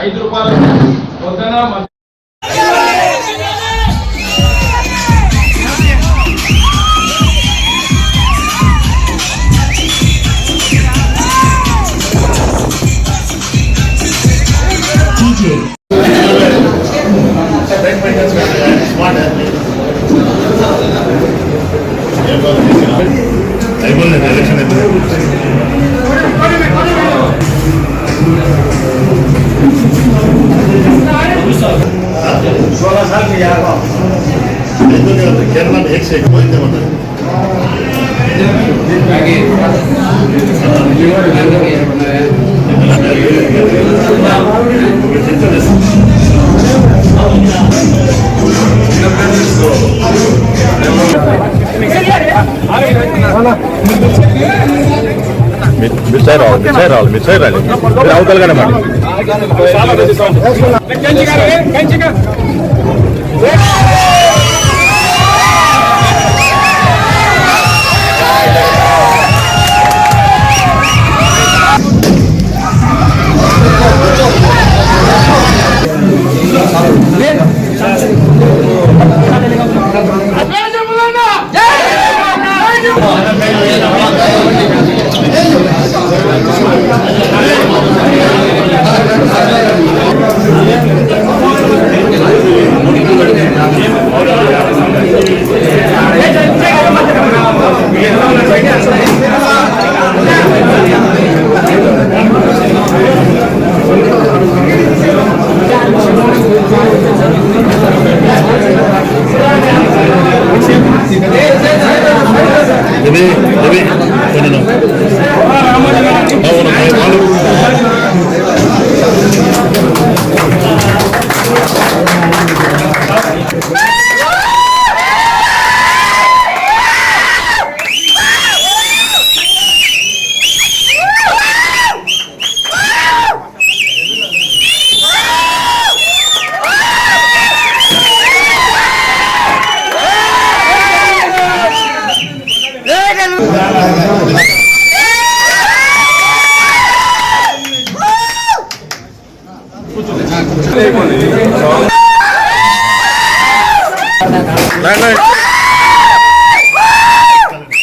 ఐదు రూపాయలు పొద్దున మధ్య మిర్చాయి రావాలి మిర్చాయి రావాలి మిర్చాయి రాలి మీరు అవతలగానే మరి ఇది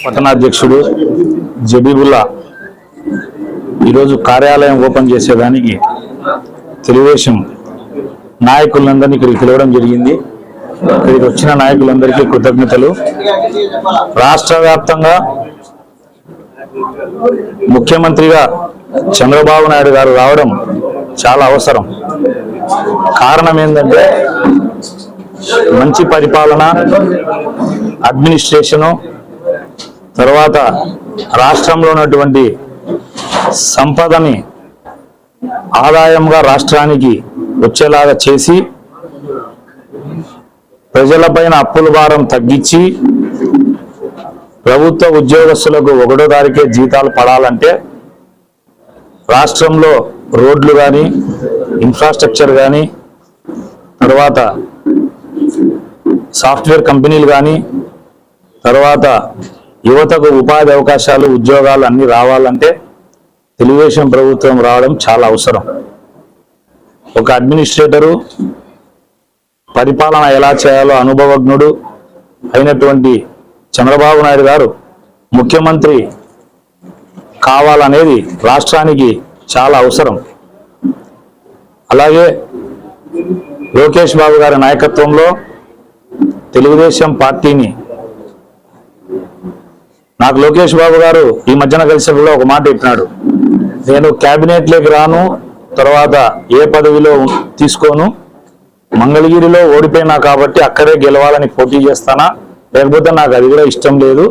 పట్టణాధ్యక్షుడు జబీబుల్లా ఈరోజు కార్యాలయం ఓపెన్ చేసేదానికి తెలుగుదేశం నాయకులందరినీ ఇక్కడికి పిలవడం జరిగింది. ఇక్కడికి వచ్చిన నాయకులందరికీ కృతజ్ఞతలు. రాష్ట్ర వ్యాప్తంగా ముఖ్యమంత్రిగా చంద్రబాబు నాయుడు గారు రావడం చాలా అవసరం. కారణం ఏంటంటే మంచి పరిపాలన అడ్మినిస్ట్రేషను తర్వాత రాష్ట్రంలో ఉన్నటువంటి సంపదని ఆదాయంగా రాష్ట్రానికి వచ్చేలాగా చేసి ప్రజలపైన అప్పుల భారం తగ్గించి ప్రభుత్వ ఉద్యోగస్తులకు ఒకటో తారీఖే జీతాలు పడాలంటే రాష్ట్రంలో రోడ్లు కానీ ఇన్ఫ్రాస్ట్రక్చర్ కానీ తర్వాత సాఫ్ట్వేర్ కంపెనీలు కానీ తర్వాత యువతకు ఉపాధి అవకాశాలు ఉద్యోగాలు అన్నీ రావాలంటే తెలుగుదేశం ప్రభుత్వం రావడం చాలా అవసరం. ఒక అడ్మినిస్ట్రేటరు పరిపాలన ఎలా చేయాలో అనుభవజ్ఞుడు అయినటువంటి చంద్రబాబు నాయుడు గారు ముఖ్యమంత్రి కావాలనేది రాష్ట్రానికి చాలా అవసరం. అలాగే లోకేష్ బాబు గారి నాయకత్వంలో తెలుగుదేశం పార్టీని నాకు లోకేష్ బాబు గారు ఈ మధ్యన కలిసినప్పుడు ఒక మాట చెప్పినాడు. నేను క్యాబినెట్లోకి రాను తర్వాత ఏ పదవిలో తీసుకోను మంగళగిరిలో ఓడిపోయినా కాబట్టి అక్కడే గెలవాలని పోటీ చేస్తానా లేకపోతే నాకు అది కూడా ఇష్టం లేదు.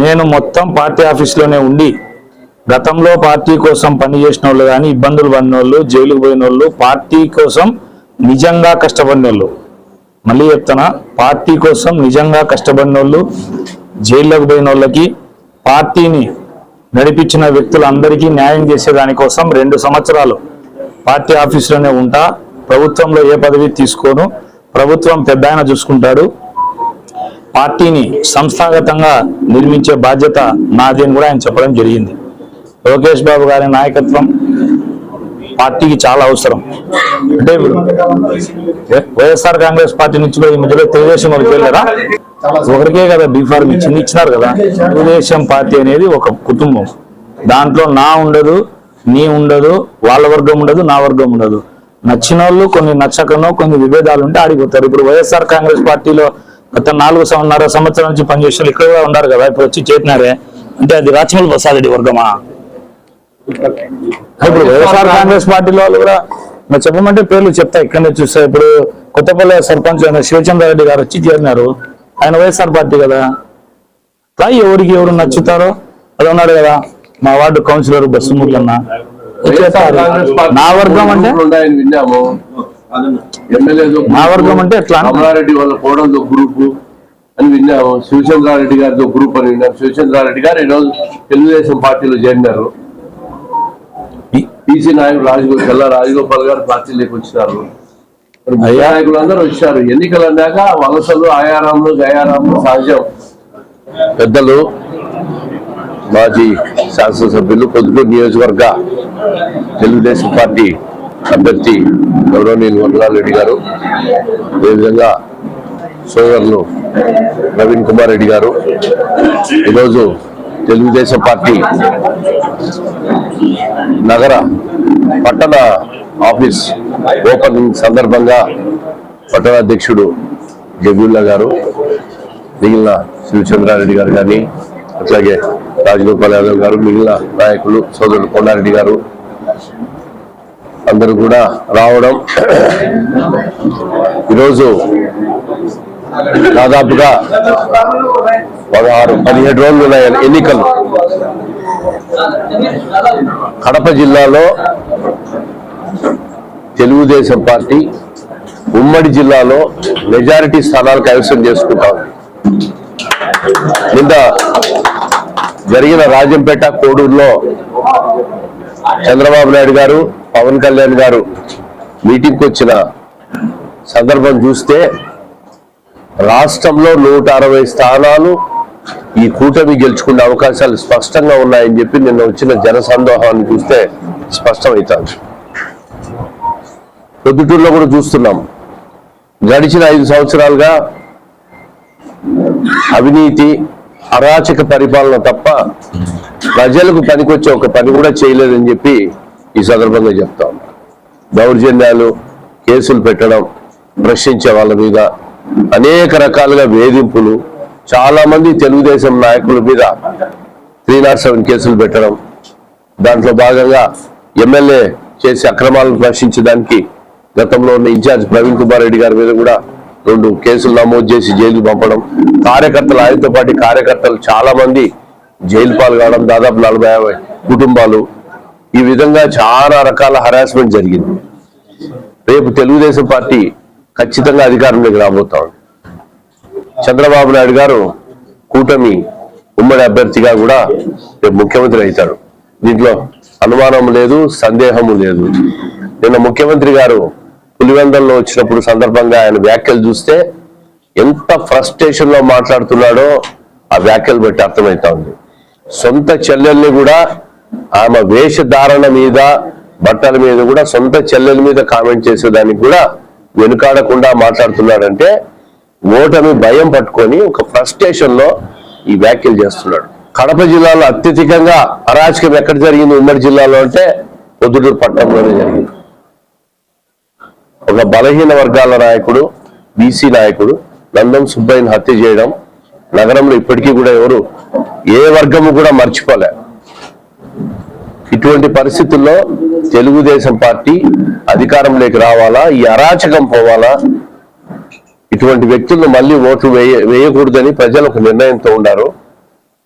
నేను మొత్తం పార్టీ ఆఫీస్లోనే ఉండి గతంలో పార్టీ కోసం పనిచేసిన వాళ్ళు కానీ ఇబ్బందులు పడిన వాళ్ళు జైలుకు పోయిన వాళ్ళు పార్టీ కోసం నిజంగా కష్టపడిన వాళ్ళు మళ్ళీ చెప్తానా పార్టీ కోసం నిజంగా కష్టపడిన వాళ్ళు జైల్లోకి పోయిన వాళ్ళకి పార్టీని నడిపించిన వ్యక్తులందరికీ న్యాయం చేసే దానికోసం రెండు సంవత్సరాలు పార్టీ ఆఫీసులోనే ఉంటా. ప్రభుత్వంలో ఏ పదవి తీసుకోను. ప్రభుత్వం పెద్ద ఆయన చూసుకుంటాడు. పార్టీని సంస్థాగతంగా నిర్మించే బాధ్యత నాది అని కూడా ఆయన చెప్పడం జరిగింది. లోకేష్ బాబు గారి నాయకత్వం పార్టీకి చాలా అవసరం. అంటే ఇప్పుడు వైఎస్ఆర్ కాంగ్రెస్ పార్టీ నుంచి కూడా ఈ మధ్యలో తెలుగుదేశం వాళ్ళకి వెళ్ళారా ఒకరికే కదా బీఫార్మ్ ఇచ్చింది ఇచ్చినారు కదా. తెలుగుదేశం పార్టీ అనేది ఒక కుటుంబం. దాంట్లో నా ఉండదు నీ ఉండదు వాళ్ళ వర్గం ఉండదు నా వర్గం ఉండదు. నచ్చిన వాళ్ళు కొన్ని నచ్చకనో కొన్ని విభేదాలు ఉంటే ఆడిపోతారు. ఇప్పుడు వైఎస్ఆర్ కాంగ్రెస్ పార్టీలో గత నాలుగు సంవత్సరాల సంవత్సరం నుంచి పనిచేసే ఇక్కడ ఉన్నారు కదా. ఇప్పుడు వచ్చి చేతినారే. అంటే అది రాచమల్ ప్రసాద్ రెడ్డి వర్గమా? ఇప్పుడు వైఎస్ఆర్ కాంగ్రెస్ పార్టీలో వాళ్ళు కూడా మరి చెప్పమంటే పేర్లు చెప్తా ఇక్కడనే చూస్తే. ఇప్పుడు కొత్తపల్లి సర్పంచ్ అయిన శివచంద్రారెడ్డి గారు వచ్చి చేరినారు. ఆయన వైఎస్ఆర్ పార్టీ కదా? అట్లా ఎవరికి ఎవరు నచ్చుతారో? అది ఉన్నాడు కదా. మా వార్డు కౌన్సిలర్ బస్సు పార్టీ నా వర్గం అంటే? నా వర్గం అంటే ఎట్లా? వాళ్ళ కోడలతో గ్రూపు అని విన్నాము. శివచంద్రారెడ్డి గారితో గ్రూప్ అని విన్నాము. శివచంద్రారెడ్డి గారు ఈరోజు తెలుగుదేశం పార్టీలో చేరినారు. పీసీ నాయకులు రాజగోపాల్ తెల్ల రాజగోపాల్ గారు పార్టీలోకి వచ్చినారు. నాయకులు అందరూ వచ్చారు. ఎన్నికలు అన్నాక వలసలు ఆయారాములు గయారాములు సహజం పెద్దలు మాజీ శాసనసభ్యులు పొద్దుటూరు నియోజకవర్గ తెలుగుదేశం పార్టీ అభ్యర్థి గౌరవనీయులు వరదాల్ రెడ్డి గారు అదేవిధంగా సోదరులు నవీన్ కుమార్ రెడ్డి గారు. ఈరోజు తెలుగుదేశం పార్టీ నగర పట్టణ ఆఫీస్ ఓపెనింగ్ సందర్భంగా పట్టణాధ్యక్షుడు జబీల్లా గారు మిగిలిన శివచంద్రారెడ్డి గారు కానీ అట్లాగే రాజగోపాల్ యాదవ్ గారు మిగిలిన నాయకులు సోదరుడు కొండారెడ్డి గారు అందరూ కూడా రావడం. ఈరోజు దాదాపుగా పదహారు పదిహేడు రోజులు ఉన్నాయి ఎన్నికలు. కడప జిల్లాలో తెలుగుదేశం పార్టీ ఉమ్మడి జిల్లాలో మెజారిటీ స్థానాలు కైవసం చేసుకుంటాం నిన్న జరిగిన రాజంపేట కోడూరులో చంద్రబాబు నాయుడు గారు పవన్ కళ్యాణ్ గారు మీటింగ్కి వచ్చిన సందర్భం చూస్తే రాష్ట్రంలో నూట అరవై స్థానాలు ఈ కూటమి గెలుచుకునే అవకాశాలు స్పష్టంగా ఉన్నాయని చెప్పి నిన్న వచ్చిన జన సందోహాన్ని చూస్తే స్పష్టమవుతాను పొద్దుటూరులో కూడా చూస్తున్నాం. గడిచిన ఐదు సంవత్సరాలుగా అవినీతి అరాచక పరిపాలన తప్ప ప్రజలకు పనికొచ్చే ఒక పని కూడా చేయలేదని చెప్పి ఈ సందర్భంగా చెప్తాం. దౌర్జన్యాలు కేసులు పెట్టడం ప్రశ్నించే వాళ్ళ మీద అనేక రకాలుగా వేధింపులు చాలా మంది తెలుగుదేశం నాయకుల మీద త్రీ నాట్ సెవెన్ కేసులు పెట్టడం దాంట్లో భాగంగా ఎమ్మెల్యే చేసే అక్రమాలను ప్రశ్నించడానికి గతంలో ఉన్న ఇన్ఛార్జ్ ప్రవీణ్ కుమార్ రెడ్డి గారి మీద కూడా రెండు కేసులు నమోదు చేసి జైలు పంపడం కార్యకర్తలు ఆయనతో పాటు కార్యకర్తలు చాలా మంది జైలు పాలు కావడం దాదాపు నలభై కుటుంబాలు. ఈ విధంగా చాలా రకాల హరాస్మెంట్ జరిగింది. రేపు తెలుగుదేశం పార్టీ ఖచ్చితంగా అధికారంలోకి రాబోతా ఉంది చంద్రబాబు నాయుడు గారు కూటమి ఉమ్మడి అభ్యర్థిగా కూడా రేపు ముఖ్యమంత్రి అవుతారు. దీంట్లో అనుమానం లేదు సందేహము లేదు. నిన్న ముఖ్యమంత్రి గారు పులివెందల్లో వచ్చినప్పుడు సందర్భంగా ఆయన వ్యాఖ్యలు చూస్తే ఎంత ఫ్రస్ట్రేషన్లో మాట్లాడుతున్నాడో ఆ వ్యాఖ్యలు బట్టి అర్థమవుతా ఉంది సొంత చెల్లెల్ని కూడా ఆమె వేషధారణ మీద బట్టల మీద కూడా సొంత చెల్లెల మీద కామెంట్ చేసేదానికి కూడా వెనుకాడకుండా మాట్లాడుతున్నాడంటే ఓటమి భయం పట్టుకొని ఒక ఫ్రస్ట్రేషన్లో ఈ వ్యాఖ్యలు చేస్తున్నాడు. కడప జిల్లాలో అత్యధికంగా అరాచకం ఎక్కడ జరిగింది? ఉమ్మడి జిల్లాలో అంటే పొద్దుటూరు పట్టణంలోనే జరిగింది. ఒక బలహీన వర్గాల నాయకుడు బీసీ నాయకుడు నందం సుబ్బయ్యని హత్య చేయడం నగరంలో ఇప్పటికీ కూడా ఎవరు ఏ వర్గము కూడా మర్చిపోలే. ఇటువంటి పరిస్థితుల్లో తెలుగుదేశం పార్టీ అధికారంలోకి రావాలా? ఈ అరాచకం పోవాలా? ఇటువంటి వ్యక్తులను మళ్ళీ ఓట్లు వేయ వేయకూడదని ప్రజలు ఒక నిర్ణయంతో ఉన్నారు.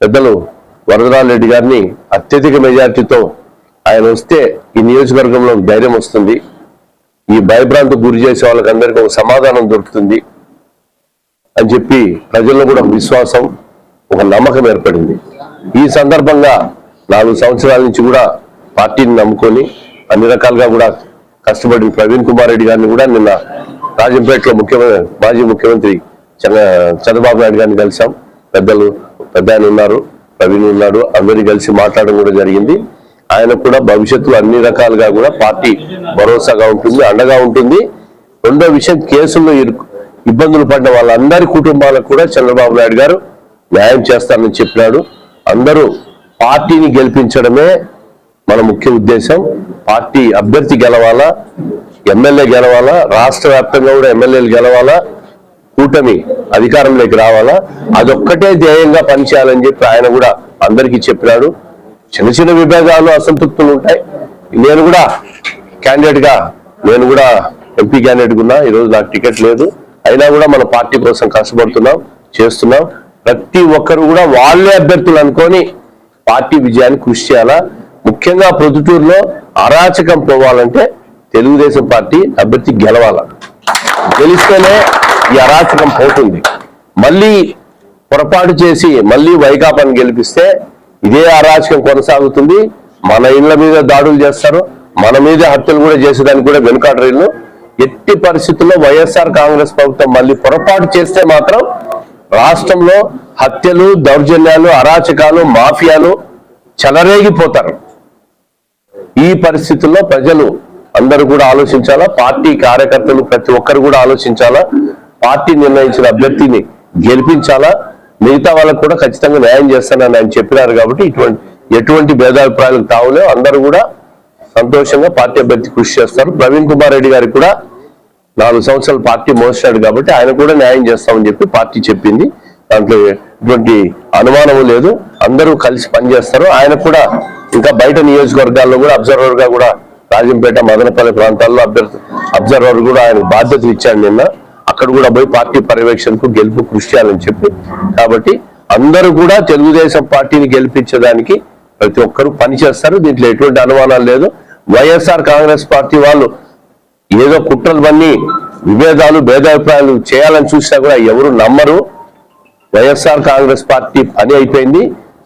పెద్దలు వరదరాజు రెడ్డి గారిని అత్యధిక మెజార్టీతో ఆయన వస్తే ఈ నియోజకవర్గంలో ధైర్యం వస్తుంది. ఈ భయభ్రాంతి గురి చేసే వాళ్ళకందరికీ ఒక సమాధానం దొరుకుతుంది అని చెప్పి ప్రజల్లో కూడా విశ్వాసం ఒక నమ్మకం ఏర్పడింది. ఈ సందర్భంగా నాలుగు సంవత్సరాల నుంచి కూడా పార్టీని నమ్ముకొని అన్ని రకాలుగా కూడా కష్టపడిన ప్రవీణ్ కుమార్ రెడ్డి గారిని కూడా నిన్న రాజంపేటలో ముఖ్యమంత్రి మాజీ ముఖ్యమంత్రి చంద్ర చంద్రబాబు నాయుడు గారిని కలిసాం. పెద్దలు పెద్ద ఆయన ఉన్నారు ప్రవీణ్ ఉన్నాడు అందరినీ కలిసి మాట్లాడడం కూడా జరిగింది. ఆయన కూడా భవిష్యత్తులో అన్ని రకాలుగా కూడా పార్టీ భరోసాగా ఉంటుంది అండగా ఉంటుంది. రెండో విషయం కేసుల్లో ఇబ్బందులు పడ్డ వాళ్ళందరి కుటుంబాలకు కూడా చంద్రబాబు నాయుడు గారు న్యాయం చేస్తానని చెప్పినాడు. అందరూ పార్టీని గెలిపించడమే మన ముఖ్య ఉద్దేశం. పార్టీ అభ్యర్థి గెలవాలా ఎమ్మెల్యే గెలవాలా రాష్ట్ర వ్యాప్తంగా కూడా ఎమ్మెల్యేలు గెలవాలా కూటమి అధికారంలోకి రావాలా అదొక్కటే ధ్యేయంగా పనిచేయాలని చెప్పి ఆయన కూడా అందరికీ చెప్పినాడు. చిన్న చిన్న విభేదాలు అసంతృప్తులు ఉంటాయి. నేను కూడా క్యాండిడేట్గా నేను కూడా ఎంపీ క్యాండిడేట్ ఉన్నా ఈరోజు నాకు టికెట్ లేదు. అయినా కూడా మన పార్టీ కోసం కష్టపడుతున్నాం చేస్తున్నాం. ప్రతి ఒక్కరు కూడా వాళ్ళే అభ్యర్థులు అనుకొని పార్టీ విజయాన్ని కృషి చేయాలా? ముఖ్యంగా ప్రొద్దుటూరులో అరాచకం పోవాలంటే తెలుగుదేశం పార్టీ అభ్యర్థి గెలవాల? గెలిస్తేనే ఈ అరాచకం పోతుంది. మళ్ళీ పొరపాటు చేసి మళ్ళీ వైకాపాను గెలిపిస్తే ఇదే అరాచకం కొనసాగుతుంది. మన ఇళ్ళ మీద దాడులు చేస్తారు. మన మీద హత్యలు కూడా చేసేదానికి కూడా వెనుకాడరీళ్ళు ఎట్టి పరిస్థితుల్లో వైఎస్ఆర్ కాంగ్రెస్ ప్రభుత్వం మళ్ళీ పొరపాటు చేస్తే మాత్రం రాష్ట్రంలో హత్యలు దౌర్జన్యాలు అరాచకాలు మాఫియాలు చెలరేగిపోతారు. ఈ పరిస్థితుల్లో ప్రజలు అందరూ కూడా ఆలోచించాలా? పార్టీ కార్యకర్తలు ప్రతి ఒక్కరు కూడా ఆలోచించాలా? పార్టీ నిర్ణయించిన అభ్యర్థిని గెలిపించాలా? మిగతా వాళ్ళకు కూడా ఖచ్చితంగా న్యాయం చేస్తానని ఆయన చెప్పినారు కాబట్టి ఇటువంటి ఎటువంటి భేదాభిప్రాయాలకు తావులేవు. అందరూ కూడా సంతోషంగా పార్టీ అభ్యర్థి కృషి చేస్తారు. ప్రవీణ్ కుమార్ రెడ్డి గారికి కూడా నాలుగు సంవత్సరాలు పార్టీ మోసాడు కాబట్టి ఆయన కూడా న్యాయం చేస్తామని చెప్పి పార్టీ చెప్పింది. దాంట్లో ఎటువంటి అనుమానము లేదు. అందరూ కలిసి పనిచేస్తారు. ఆయన కూడా ఇంకా బయట నియోజకవర్గాల్లో కూడా అబ్జర్వర్గా కూడా రాజంపేట మదనపల్లి ప్రాంతాల్లో అభ్యర్థి అబ్జర్వర్ కూడా ఆయన బాధ్యతలు ఇచ్చాడు నిన్న. అక్కడ కూడా పోయి పార్టీ పర్యవేక్షణకు గెలుపు కృషి చేయాలని చెప్పి. కాబట్టి అందరూ కూడా తెలుగుదేశం పార్టీని గెలిపించడానికి ప్రతి ఒక్కరూ పనిచేస్తారు. దీంట్లో ఎటువంటి అనుమానాలు లేదు. వైఎస్ఆర్ కాంగ్రెస్ పార్టీ వాళ్ళు ఏదో కుట్రలు పన్ని విభేదాలు భేదాభిప్రాయాలు చేయాలని చూసినా కూడా ఎవరు నమ్మరు. వైఎస్ఆర్ కాంగ్రెస్ పార్టీ పని అయిపోయింది.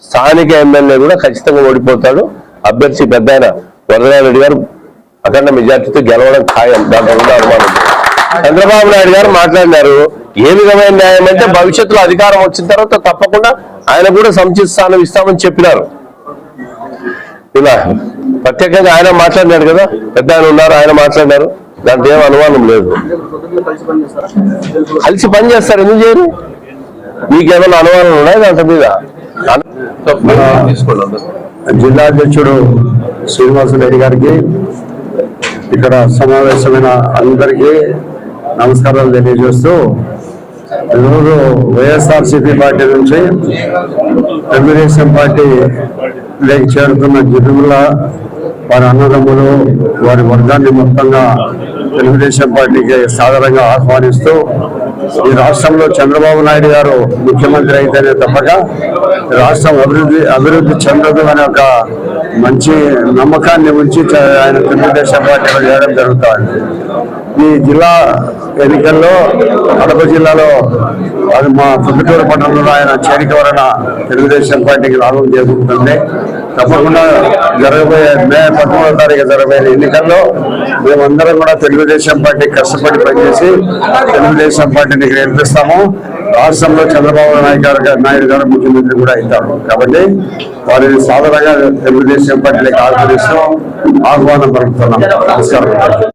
స్థానిక ఎమ్మెల్యే కూడా ఖచ్చితంగా ఓడిపోతాడు. అభ్యర్థి పెద్ద ఆయన వరదరారెడ్డి గారు అఖండ మెజార్టీతో గెలవడం ఖాయం. దాంట్లో అనుమానం చంద్రబాబు నాయుడు గారు మాట్లాడినారు. ఏ విధమైన న్యాయం అంటే భవిష్యత్తులో అధికారం వచ్చిన తర్వాత తప్పకుండా ఆయన కూడా సముచిత స్థానం ఇస్తామని చెప్పినారు. ఇలా ప్రత్యేకంగా ఆయన మాట్లాడినాడు కదా. పెద్ద ఆయన ఉన్నారు ఆయన మాట్లాడినారు. దాంట్లో ఏం అనుమానం లేదు. కలిసి పని చేస్తారు ఎందుకు చేయరు? మీకేమైనా అనుమానం ఉన్నాయి దాంట్లో మీద? జిల్లా అధ్యక్షుడు శ్రీనివాసరెడ్డి గారికి ఇక్కడ సమావేశమైన అందరికీ నమస్కారాలు తెలియజేస్తూ ఈరోజు వైఎస్ఆర్సీపీ పార్టీ నుంచి తెలుగుదేశం పార్టీ లేక చేరుతున్న జిల్లా వారి అన్నదమ్ములు వారి వర్గాన్ని మొత్తంగా తెలుగుదేశం పార్టీకి సాధారణంగా ఆహ్వానిస్తూ ఈ రాష్ట్రంలో చంద్రబాబు నాయుడు గారు ముఖ్యమంత్రి అయితేనే తప్పక రాష్ట్రం అభివృద్ధి అభివృద్ధి చెందదు అనే ఒక మంచి నమ్మకాన్ని ఉంచి ఆయన తెలుగుదేశం పార్టీలో చేయడం జరుగుతుంది. ఈ జిల్లా ఎన్నికల్లో కడప జిల్లాలో అది మా పుట్టుకూరు పట్టణంలో ఆయన చేరిక వలన తెలుగుదేశం పార్టీకి లాభం చేకూరుతుంది తప్పకుండా జరగబోయే మే పదమూడవ తారీఖు జరగబోయే ఎన్నికల్లో మేమందరం కూడా తెలుగుదేశం పార్టీ కష్టపడి పనిచేసి తెలుగుదేశం పార్టీని గెలిపిస్తాము. రాష్ట్రంలో చంద్రబాబు నాయుడు గారు నాయుడు గారు ముఖ్యమంత్రి కూడా అవుతారు. కాబట్టి వారిని సాధారణంగా తెలుగుదేశం పార్టీలకు ఆహ్వానిస్తూ ఆహ్వానం పలుకుతున్నాం. నమస్కారం.